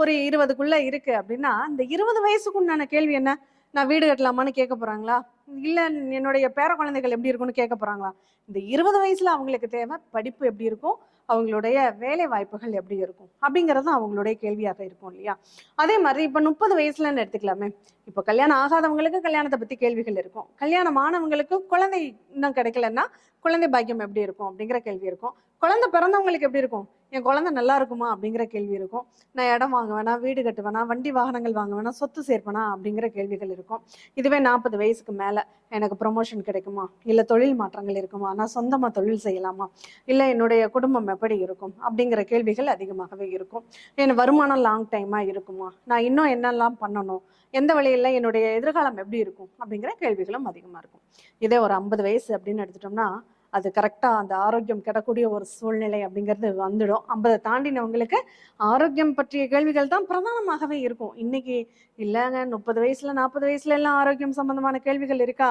ஒரு இருபதுக்குள்ள இருக்கு அப்படின்னா இந்த இருபது வயசுக்குண்டான கேள்வி என்ன? நான் வீடு கட்டலாமான்னு கேட்க போறாங்களா? இல்ல என்னுடைய பேர குழந்தைகள் எப்படி இருக்கும்னு கேட்க போறாங்களா? இந்த இருபது வயசுல அவங்களுக்கு தேவை படிப்பு எப்படி இருக்கும்? அவங்களுடைய வேலை வாய்ப்புகள் எப்படி இருக்கும்? அப்படிங்கறதும் அவங்களுடைய கேள்வியாக இருக்கும் இல்லையா? அதே மாதிரி இப்ப முப்பது வயசுலன்னு எடுத்துக்கலாமே. இப்ப கல்யாணம் ஆகாதவங்களுக்கு கல்யாணத்தை பத்தி கேள்விகள் இருக்கும். கல்யாணம் ஆனவங்களுக்கு குழந்தை இன்னும் கிடைக்கலன்னா குழந்தை பாக்கியம் எப்படி இருக்கும் அப்படிங்கிற கேள்வி இருக்கும். குழந்தை பிறந்தவங்களுக்கு எப்படி இருக்கும்? என் குழந்தை நல்லா இருக்குமா அப்படிங்கிற கேள்வி இருக்கும். நான் இடம் வாங்க வேணாம் வீடு கட்டுவேனா வண்டி வாகனங்கள் வாங்க வேணாம் சொத்து சேர்ப்பனா அப்படிங்கிற கேள்விகள் இருக்கும். இதுவே நாற்பது வயசுக்கு மேலே எனக்கு ப்ரொமோஷன் கிடைக்குமா? இல்லை தொழில் மாற்றங்கள் இருக்குமா? நான் சொந்தமாக தொழில் செய்யலாமா? இல்லை என்னுடைய குடும்பம் எப்படி இருக்கும்? அப்படிங்கிற கேள்விகள் அதிகமாகவே இருக்கும். என் வருமானம் லாங் டைமாக இருக்குமா? நான் இன்னும் என்னெல்லாம் பண்ணணும்? எந்த வழியில் என்னுடைய எதிர்காலம் எப்படி இருக்கும்? அப்படிங்கிற கேள்விகளும் அதிகமாக இருக்கும். இதே ஒரு ஐம்பது வயசு அப்படின்னு எடுத்துட்டோம்னா அது கரெக்டா அந்த ஆரோக்கியம் கிடக்கூடிய ஒரு சூழ்நிலை அப்படிங்கிறது வந்துடும். ஐம்பதை தாண்டினவங்களுக்கு ஆரோக்கியம் பற்றிய கேள்விகள் தான் பிரதானமாகவே இருக்கும். இன்னைக்கு இல்லைங்க முப்பது வயசுல நாற்பது வயசுல எல்லாம் ஆரோக்கியம் சம்பந்தமான கேள்விகள் இருக்கா?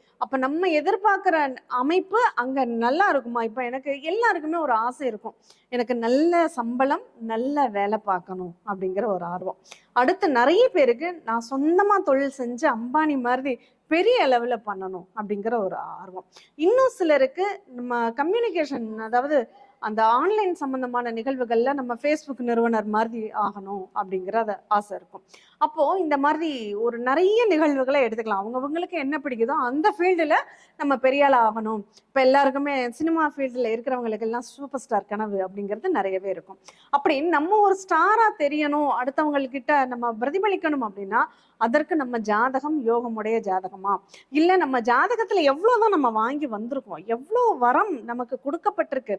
அப்ப நம்ம எதிர்பார்க்குற அமைப்பு அங்க நல்லா இருக்குமா? இப்ப எனக்கு எல்லாருக்குமே ஒரு ஆசை இருக்கும். எனக்கு நல்ல சம்பளம் நல்ல வேலை பார்க்கணும் அப்படிங்கிற ஒரு ஆர்வம். அடுத்து நிறைய பேருக்கு நான் சொந்தமா தொழில் செஞ்சு அம்பானி மாதிரி பெரிய அளவுல பண்ணணும் அப்படிங்கிற ஒரு ஆர்வம். இன்னும் சிலருக்கு நம்ம கம்யூனிகேஷன் அதாவது அந்த ஆன்லைன் சம்பந்தமான நிகழ்வுகள்ல நம்ம ஃபேஸ்புக் நிறுவனர் மாதிரி ஆகணும் அப்படிங்கிற ஆசை இருக்கும். அப்போ இந்த மாதிரி ஒரு நிறைய நிகழ்வுகளை எடுத்துக்கலாம். அவங்கவுங்களுக்கு என்ன பிடிக்குதோ அந்த ஃபீல்டுல நம்ம பெரிய ஆகணும். இப்ப எல்லாருக்குமே சினிமா ஃபீல்டுல இருக்கிறவங்களுக்கு எல்லாம் சூப்பர் ஸ்டார் கனவு அப்படிங்கிறது நிறையவே இருக்கும். அப்படி நம்ம ஒரு ஸ்டாரா தெரியணும் அடுத்தவங்கக்கிட்ட நம்ம பிரதிபலிக்கணும் அப்படின்னா அதற்கு நம்ம ஜாதகம் யோகமுடைய ஜாதகமா? இல்லை நம்ம ஜாதகத்தில் எவ்வளோதான் நம்ம வாங்கி வந்திருக்கோம் எவ்வளோ வரம் நமக்கு கொடுக்கப்பட்டிருக்கு.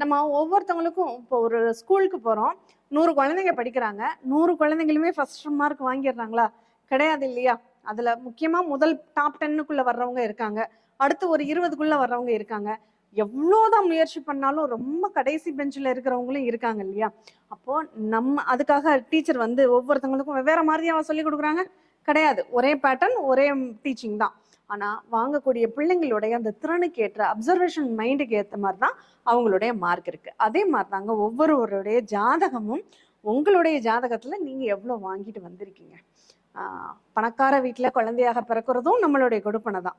நம்ம ஒவ்வொருத்தவங்களுக்கும் இப்போ ஒரு ஸ்கூலுக்கு போகிறோம் நூறு குழந்தைங்க படிக்கிறாங்க. நூறு குழந்தைங்களுமே ஃபர்ஸ்ட் மார்க் வாங்கிடுறாங்களா? கிடையாது இல்லையா? அதுல முக்கியமா முதல் டாப் டென்னுக்குள்ள வர்றவங்க இருக்காங்க. அடுத்து ஒரு இருபதுக்குள்ள வர்றவங்க இருக்காங்க. எவ்வளோதான் முயற்சி பண்ணாலும் ரொம்ப கடைசி பெஞ்சில் இருக்கிறவங்களும் இருக்காங்க இல்லையா? அப்போ நம்ம அதுக்காக டீச்சர் வந்து ஒவ்வொருத்தவங்களுக்கும் வெவ்வேறு மாதிரியாக சொல்லி கொடுக்குறாங்க. கிடையாது. ஒரே பேட்டர்ன் ஒரே டீச்சிங் தான். ஆனால் வாங்கக்கூடிய பிள்ளைங்களுடைய அந்த திறனுக்கு ஏற்ற அப்சர்வேஷன் மைண்டுக்கு ஏற்ற மாதிரி தான் அவங்களுடைய மார்க் இருக்குது அதே மாதிரி தாங்க ஒவ்வொருவருடைய ஜாதகமும் உங்களுடைய ஜாதகத்தில் நீங்கள் எவ்வளோ வாங்கிட்டு வந்திருக்கீங்க? பணக்கார வீட்டில் குழந்தையாக பிறக்கிறதும் நம்மளுடைய கொடுப்பனை தான்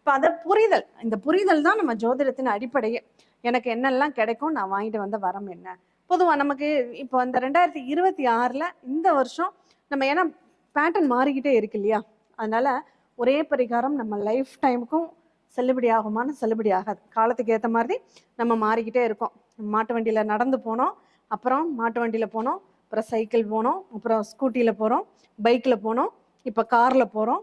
இப்போ அதை புரிதல். இந்த புரிதல் தான் நம்ம ஜோதிடத்தின் அடிப்படையே. எனக்கு என்னெல்லாம் கிடைக்கும் நான் வாங்கிட்டு வந்த வரம் என்ன? பொதுவாக நமக்கு இப்போ இந்த ரெண்டாயிரத்தி இருபத்தி ஆறில் இந்த வருஷம் நம்ம ஏன்னா பேட்டர்ன் மாறிக்கிட்டே இருக்கு இல்லையா? அதனால் ஒரே பரிகாரம் நம்ம லைஃப் டைமுக்கும் செல்லுபடி ஆகுமான்னு செல்லுபடி ஆகாது. காலத்துக்கு ஏற்ற மாதிரி நம்ம மாறிக்கிட்டே இருக்கோம். மாட்டு வண்டியில் நடந்து போனோம் அப்புறம் மாட்டு வண்டியில் போனோம் அப்புறம் சைக்கிள் போனோம் அப்புறம் ஸ்கூட்டியில் போகிறோம் பைக்கில் போனோம் இப்போ காரில் போகிறோம்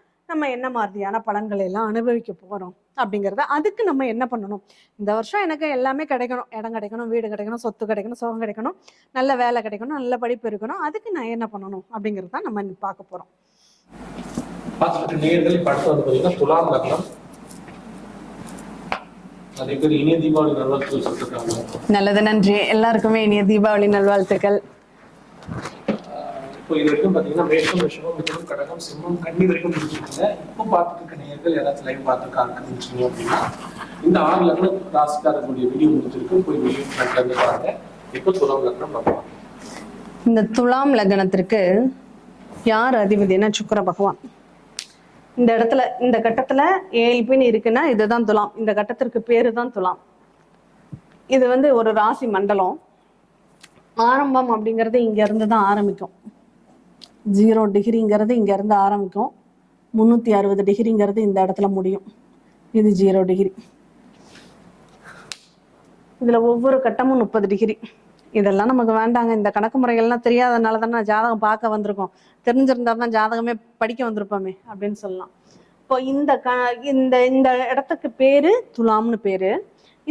நம்ம என்ன மாதிரியான பலன்களை எல்லாம் அனுபவிக்க போறோம் அப்படிங்கிறத அதுக்கு நம்ம என்ன பண்ணணும்? இந்த வருஷம் எனக்கு எல்லாமே கிடைக்கணும். இடம் கிடைக்கணும் வீடு கிடைக்கணும் சொத்து கிடைக்கணும் சுகம் கிடைக்கணும் நல்ல வேலை கிடைக்கணும் நல்ல படிப்பு இருக்கணும். அதுக்கு நான் என்ன பண்ணணும் அப்படிங்கிறது தான் நம்ம பார்க்க நேர்கள் பார்த்தீங்கன்னா துலாம் லக்னம். நல்லது நன்றி. எல்லாருக்குமே இனிய தீபாவளி நல்வாழ்த்துக்கள். இப்போ இது வரைக்கும் பார்த்தீங்கன்னா மேஷம் விஷமம் மிதனம் கடகம் சிம்மம் கண்ணி வரைக்கும் முடிச்சிருக்கீங்க இப்போ பார்த்துட்டு நேர்கள் யாராச்சும் லைவ் பார்த்துருக்காங்க இருந்துச்சுங்க அப்படின்னா இந்த ஆறு லக்னம் ராசிக்காரர்களுடைய வீடியோ முடிஞ்சிருக்கு. போய் வீடியோ ஃப்ரண்ட்ல இருந்து பாருங்க. இப்போ துலாம் லக்னம் பார்க்கலாம் இந்த துலாம் லக்னத்திற்கு யார் அதிபதினா சுக்கர பகவான். இந்த இடத்துல இந்த கட்டத்துல ஏழு இருக்குன்னா இதுதான் துலாம். இந்த கட்டத்திற்கு பேரு தான் துலாம். இது வந்து ஒரு ராசி மண்டலம். ஆரம்பம் அப்படிங்கிறது இங்க இருந்து தான் ஆரம்பிக்கும். ஜீரோ டிகிரிங்கிறது இங்க இருந்து ஆரம்பிக்கும். முந்நூற்றி அறுபது டிகிரிங்கிறது இந்த இடத்துல முடியும். இது ஜீரோ டிகிரி. இதில் ஒவ்வொரு கட்டமும் முப்பது டிகிரி. இதெல்லாம் நமக்கு வேண்டாங்க. இந்த கணக்கு முறைகள்லாம் தெரியாதனால தானே ஜாதகம் பார்க்க வந்திருக்கோம். தெரிஞ்சிருந்தா தான் ஜாதகமே படிக்க வந்திருப்போமே அப்படின்னு சொல்லலாம். இப்போ இந்த க இந்த இந்த இடத்துக்கு பேரு துலாம்னு பேரு.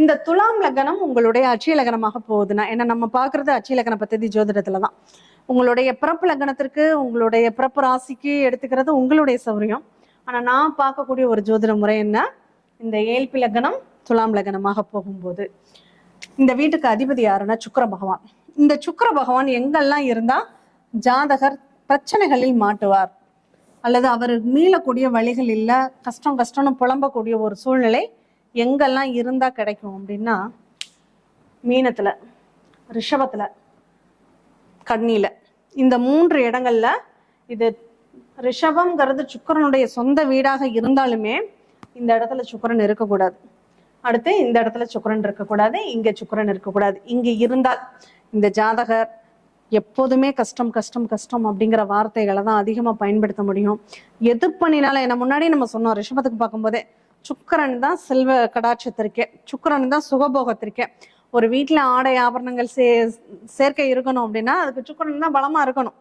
இந்த துலாம் லக்னம் உங்களுடைய அட்சய லக்னமாக போகுதுன்னா ஏன்னா நம்ம பார்க்கறது அட்சய லக்ன பத்தி ஜோதிடத்துல தான் உங்களுடைய பிறப்பு லக்னத்திற்கு உங்களுடைய பிறப்பு ராசிக்கு எடுத்துக்கிறது உங்களுடைய சௌரியம். ஆனால் நான் பார்க்கக்கூடிய ஒரு ஜோதிட முறை என்ன? இந்த ஏழ்பி லக்னம் துலாம் லக்னமாக போகும்போது. இந்த வீட்டுக்கு அதிபதி யாருன்னா சுக்கர பகவான். இந்த சுக்கர பகவான் எங்கெல்லாம் இருந்தால் ஜாதகர் பிரச்சனைகளில் மாட்டுவார். அல்லது அவர் மீளக்கூடிய வழிகள் இல்லை கஷ்டம் கஷ்டம்னு புலம்பக்கூடிய ஒரு சூழ்நிலை எங்கெல்லாம் இருந்தால் கிடைக்கும் அப்படின்னா மீனத்தில் ரிஷபத்தில். கன்னியில இந்த மூன்று இடங்கள்ல இது ரிஷபம்ங்கிறது சுக்கிரனுடைய சொந்த வீடாக இருந்தாலுமே இந்த இடத்துல சுக்கரன் இருக்கக்கூடாது. அடுத்து இந்த இடத்துல சுக்கரன் இருக்கக்கூடாது இங்க சுக்கரன் இருக்கக்கூடாது. இங்க இருந்தால் இந்த ஜாதகர் எப்போதுமே கஷ்டம் கஷ்டம் கஷ்டம் அப்படிங்கிற வார்த்தைகளை தான் அதிகமா பயன்படுத்த முடியும். எது பண்ணினாலும் என்ன முன்னாடி நம்ம சொன்னோம் ரிஷபத்துக்கு பார்க்கும்போதே சுக்கரன் தான் செல்வ கடாட்சத்திற்கே சுக்கரன் தான் சுகபோகத்திற்கே. ஒரு வீட்டுல ஆடை ஆபரணங்கள் சே சேர்க்கை இருக்கணும் அப்படின்னா அதுக்கு சுக்கரன் தான் பலமா இருக்கணும்.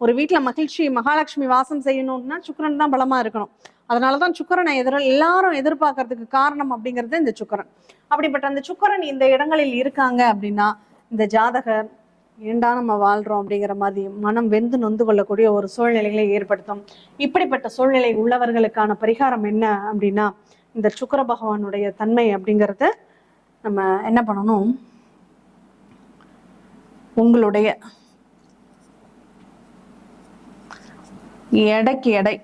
ஒரு வீட்டுல மகிழ்ச்சி மகாலட்சுமி வாசம் செய்யணும்னா சுக்கிரன் தான் பலமா இருக்கணும். அதனாலதான் சுக்கிரனை எதிர எல்லாரும் எதிர்பார்க்கறதுக்கு காரணம் அப்படிங்கிறது இந்த சுக்கிரன். அப்படிப்பட்ட அந்த சுக்கிரன் இந்த இடங்களில் இருக்காங்க அப்படின்னா இந்த ஜாதகர் ஏண்டா நம்ம வாழ்றோம் அப்படிங்கிற மாதிரி மனம் வெந்து நொந்து கொள்ளக்கூடிய ஒரு சூழ்நிலைகளை ஏற்படுத்தும். இப்படிப்பட்ட சூழ்நிலை உள்ளவர்களுக்கான பரிகாரம் என்ன அப்படின்னா இந்த சுக்கிர பகவானுடைய தன்மை அப்படிங்கிறது நம்ம என்ன பண்ணணும்? உங்களுடைய எடைக்கு எடை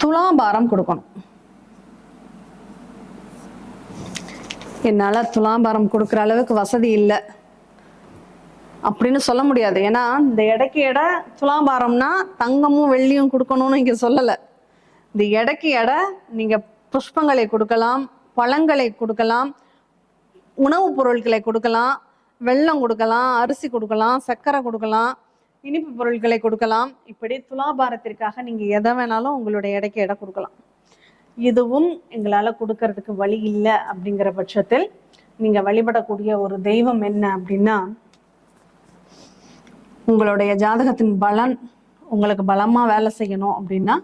துலாபாரம் கொடுக்கணும். என்னால் துலாபாரம் கொடுக்குற அளவுக்கு வசதி இல்லை அப்படின்னு சொல்ல முடியாது. ஏன்னா இந்த எடைக்கு எடை துலாபாரம்னா தங்கமும் வெள்ளியும் கொடுக்கணும்னு இங்கே சொல்லலை. இந்த எடைக்கு எடை நீங்கள் புஷ்பங்களை கொடுக்கலாம் பழங்களை கொடுக்கலாம் உணவுப் பொருட்களை கொடுக்கலாம் வெல்லம் கொடுக்கலாம் அரிசி கொடுக்கலாம் சர்க்கரை கொடுக்கலாம் இனிப்பு பொருட்களை கொடுக்கலாம். இப்படி துலாபாரத்திற்காக நீங்கள் எதை வேணாலும் உங்களுடைய எடைக்கு எடை கொடுக்கலாம். இதுவும் எங்களால் கொடுக்கறதுக்கு வழி இல்லை அப்படிங்கிற பட்சத்தில் நீங்கள் வழிபடக்கூடிய ஒரு தெய்வம் என்ன அப்படின்னா உங்களுடைய ஜாதகத்தின் பலன் உங்களுக்கு பலமாக வேலை செய்யணும் அப்படின்னா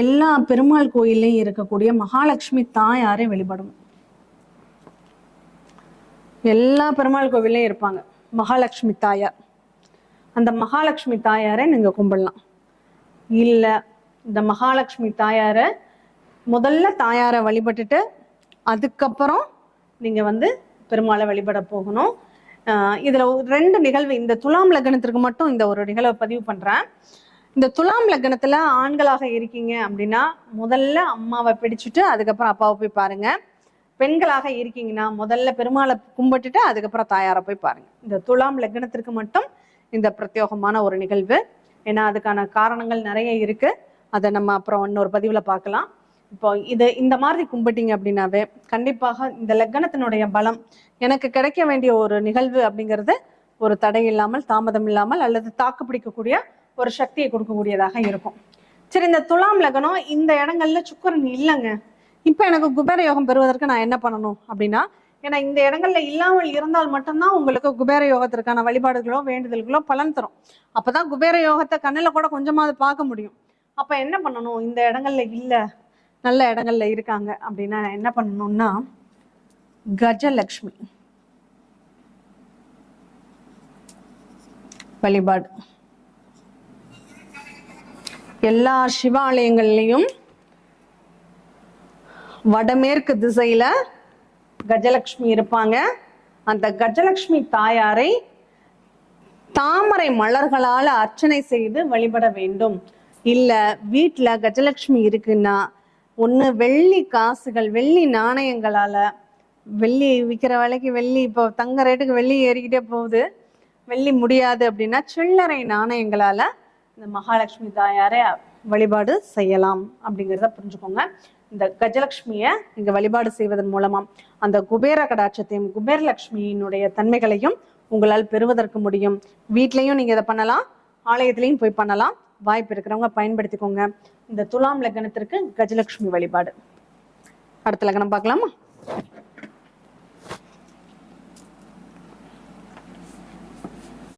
எல்லா பெருமாள் கோயிலையும் இருக்கக்கூடிய மகாலட்சுமி தாயாரையும் வழிபடணும். எல்லா பெருமாள் கோவிலையும் இருப்பாங்க. மகாலட்சுமி தாயார். அந்த மகாலட்சுமி தாயாரை நீங்க கும்பிடலாம். இல்ல இந்த மகாலட்சுமி தாயாரை முதல்ல தாயாரை வழிபட்டுட்டு அதுக்கப்புறம் நீங்க வந்து பெருமாளை வழிபட போகணும். இதுல ஒரு ரெண்டு நிகழ்வு இந்த துலாம் லக்னத்திற்கு மட்டும் இந்த ஒரு நிகழ்வை பதிவு பண்றேன். இந்த துலாம் லக்னத்துல ஆண்களாக இருக்கீங்க அப்படின்னா முதல்ல அம்மாவை பிடிச்சிட்டு அதுக்கப்புறம் அப்பாவை போய் பாருங்க. பெண்களாக இருக்கீங்கன்னா முதல்ல பெருமாளை கும்பிட்டுட்டு அதுக்கப்புறம் தாயாரை போய் பாருங்க. இந்த துலாம் லக்னத்திற்கு மட்டும் இந்த பிரத்யோகமான ஒரு நிகழ்வு. ஏன்னா அதுக்கான காரணங்கள் நிறைய இருக்கு. அதை நம்ம அப்புறம் இன்னொரு பதிவுல பார்க்கலாம். இப்போ இது இந்த மாதிரி கும்பிட்டீங்க அப்படின்னாவே கண்டிப்பாக இந்த லக்னத்தினுடைய பலம் எனக்கு கிடைக்க வேண்டிய ஒரு நிகழ்வு அப்படிங்கிறது ஒரு தடை இல்லாமல் தாமதம் இல்லாமல் அல்லது தாக்கு பிடிக்கக்கூடிய ஒரு சக்தியை கொடுக்கக்கூடியதாக இருக்கும். சரி இந்த துலாம் லக்னம் இந்த இடங்கள்ல சுக்கரன் இல்லைங்க. இப்போ எனக்கு குபேர யோகம் பெறுவதற்கு நான் என்ன பண்ணணும் அப்படின்னா ஏன்னா இந்த இடங்கள்ல இல்லாமல் இருந்தால் மட்டும்தான் உங்களுக்கு குபேர யோகத்திற்கான வழிபாடுகளோ வேண்டுதல்களோ பலன் தரும். அப்பதான் குபேர யோகத்தை கண்ணுல கூட கொஞ்சமாவது பார்க்க முடியும். அப்ப என்ன பண்ணணும்? இந்த இடங்கள்ல இல்லை நல்ல இடங்கள்ல இருக்காங்க அப்படின்னா என்ன பண்ணணும்னா கஜலக்ஷ்மி வழிபாடு. எல்லா சிவாலயங்கள்லையும் வடமேற்கு திசையில கஜலட்சுமி இருப்பாங்க. அந்த கஜலட்சுமி தாயாரை தாமரை மலர்களால் அர்ச்சனை செய்து வழிபட வேண்டும். இல்லை வீட்டில் கஜலட்சுமி இருக்குன்னா ஒன்று வெள்ளி காசுகள் வெள்ளி நாணயங்களால் வெள்ளி விற்கிற விலைக்கு வெள்ளி இப்போ தங்க ரேட்டுக்கு வெள்ளி ஏறிக்கிட்டே போகுது. வெள்ளி முடியாது அப்படின்னா சில்லறை நாணயங்களால் இந்த மகாலட்சுமி தாயாரை வழிபாடு செய்யலாம் அப்படிங்கிறத புரிஞ்சுக்கோங்க. இந்த கஜலட்சுமியை இங்கே வழிபாடு செய்வதன் மூலமாக அந்த குபேர கடாட்சத்தையும் குபேரலட்சுமியினுடைய தன்மைகளையும் உங்களால் பெறுவதற்கு முடியும். வீட்லேயும் நீங்கள் இதை பண்ணலாம் ஆலயத்திலையும் போய் பண்ணலாம். வாய்ப்பு இருக்கிறவங்க பயன்படுத்திக்கோங்க. இந்த துலாம் லக்னத்திற்கு கஜலட்சுமி வழிபாடு. அடுத்த லக்னம் பார்க்கலாமா?